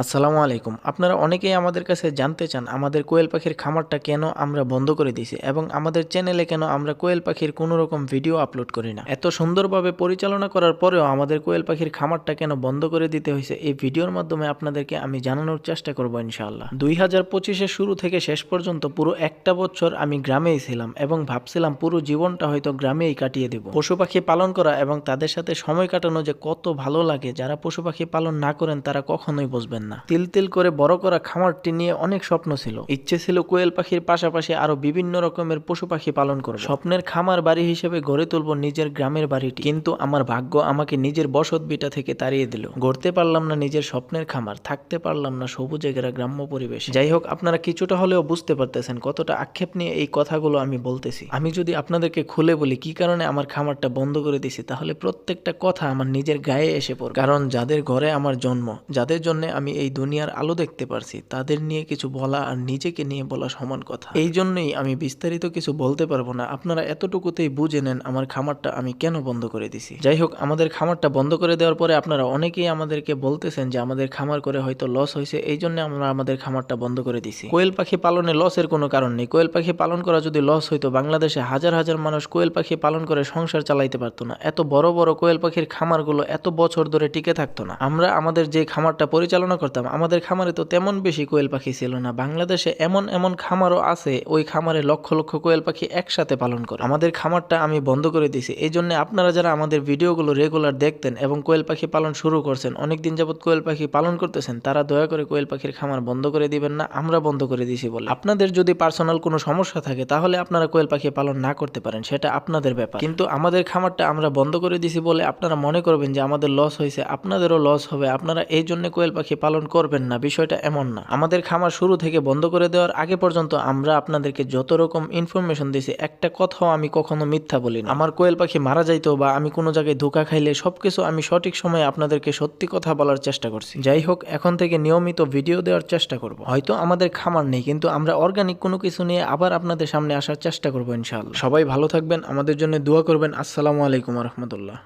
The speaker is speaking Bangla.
আসসালামু আলাইকুম। আপনারা অনেকেই আমাদের কাছে জানতে চান, আমাদের কোয়েল পাখির খামারটা কেন আমরা বন্ধ করে দিয়েছি এবং আমাদের চ্যানেলে কেন আমরা কোয়েল পাখির কোনো রকম ভিডিও আপলোড করি না। এত সুন্দরভাবে পরিচালনা করার পরেও আমাদের কোয়েল পাখির খামারটা কেন বন্ধ করে দিতে হয়েছে, এই ভিডিওর মাধ্যমে আপনাদেরকে আমি জানানোর চেষ্টা করব ইনশাআল্লাহ। দুই হাজার পঁচিশের শুরু থেকে শেষ পর্যন্ত পুরো একটা বছর আমি গ্রামেই ছিলাম এবং ভাবছিলাম পুরো জীবনটা হয়তো গ্রামেই কাটিয়ে দেব। পশু পাখি পালন করা এবং তাদের সাথে সময় কাটানো যে কত ভালো লাগে, যারা পশু পাখি পালন না করেন তারা কখনোই বুঝবেন না। তিল তিল করে বড় করা খামারটি নিয়ে অনেক স্বপ্ন ছিল। ইচ্ছে ছিল কোয়েল পাখির পাশাপাশি আরও বিভিন্ন রকমের পশু পাখি পালন করব। স্বপ্নের খামার বাড়ি হিসেবে গড়ে তুলব নিজের গ্রামের বাড়িটি। কিন্তু আমার ভাগ্য আমাকে নিজের বসত বিটা থেকে তাড়িয়ে দিল। গড়তে পারলাম না নিজের স্বপ্নের খামার, থাকতে পারলাম না সবুজে ঘেরা গ্রাম্য পরিবেশ। যাই হোক, আপনারা কিছুটা হলেও বুঝতে পারতেছেন কতটা আক্ষেপ নিয়ে এই কথাগুলো আমি বলতেছি। আমি যদি আপনাদেরকে খুলে বলি কি কারণে আমার খামারটা বন্ধ করে দিছি, তাহলে প্রত্যেকটা কথা আমার নিজের গায়ে এসে পড়ে কারণ যাদের ঘরে আমার জন্ম, যাদের জন্য আমি এই দুনিয়ার আলো দেখতে পারছি, তাদের নিয়ে কিছু বলা আর নিজেকে নিয়ে বলা সমান কথা। এই জন্যই আমি বিস্তারিত কিছু বলতে পারব না। আপনারা এতটুকুতেই বুঝে নেন আমার খামারটা আমি কেন বন্ধ করে দিছি। যাই হোক, আমাদের খামারটা বন্ধ করে দেওয়ার পরে আপনারা অনেকেই আমাদেরকে বলতেছেন যে আমাদের খামার করে হয়তো লস হয়েছে, এই জন্য আমরা আমাদের খামারটা বন্ধ করে দিছি। কোয়েল পাখি পালনে লসের কোনো কারণ নেই। কোয়েল পাখি পালন করা যদি লস হইতো, বাংলাদেশে হাজার হাজার মানুষ কোয়েল পাখি পালন করে সংসার চালাইতে পারতো না। এত বড় বড় কোয়েল পাখির খামারগুলো এত বছর ধরে টিকে থাকতো না। আমরা আমাদের যে খামারটা পরিচালনা করতাম। আমাদের খামারে তো তেমন বেশি কোয়েল পাখি ছিল না। বাংলাদেশে এমন এমন খামারও আছে, ওই খামারে লক্ষ লক্ষ কোয়েল পাখি একসাথে পালন করে। আমাদের খামারটা আমি বন্ধ করে দিয়েছি। এই জন্য আপনারা যারা আমাদের ভিডিওগুলো রেগুলার দেখতেন এবং কোয়েল পাখি পালন শুরু করছেন, অনেকদিন যাবত কোয়েল পাখি পালন করতেছেন, তারা দয়া করে কোয়েল পাখির খামার বন্ধ করে দিবেন না, আমরা বন্ধ করে দিয়েছি বলে। আপনাদের যদি পার্সোনাল কোনো সমস্যা থাকে, তাহলে আপনারা কোয়েল পাখি পালন না করতে পারেন, সেটা আপনাদের ব্যাপার। কিন্তু আমাদের খামারটা আমরা বন্ধ করে দিয়েছি বলে আপনারা মনে করবেন যে আমাদের লস হয়েছে, আপনাদেরও লস হবে, আপনারা এই জন্য কোয়েল পাখি পালন করবেন না, বিষয়টা এমন না। আমাদের খামার শুরু থেকে বন্ধ করে দেওয়ার আগে পর্যন্ত আমরা আপনাদেরকে যত রকম ইনফরমেশন দিয়েছি, একটা কথাও আমি কখনো মিথ্যা বলি না আমার কোয়েল পাখি মারা যাইতো বা আমি কোনো জায়গায় ধোকা খাইলে সবকিছু আমি সঠিক সময়ে আপনাদেরকে সত্যি কথা বলার চেষ্টা করছি। যাই হোক, এখন থেকে নিয়মিত ভিডিও দেওয়ার চেষ্টা করব। হয়তো আমাদের খামার নেই, কিন্তু আমরা অর্গানিক কোনো কিছু নিয়ে আবার আপনাদের সামনে আসার চেষ্টা করব ইনশাআল্লাহ। সবাই ভালো থাকবেন, আমাদের জন্য দোয়া করবেন। আসসালামু আলাইকুম রহমতুল্লাহ।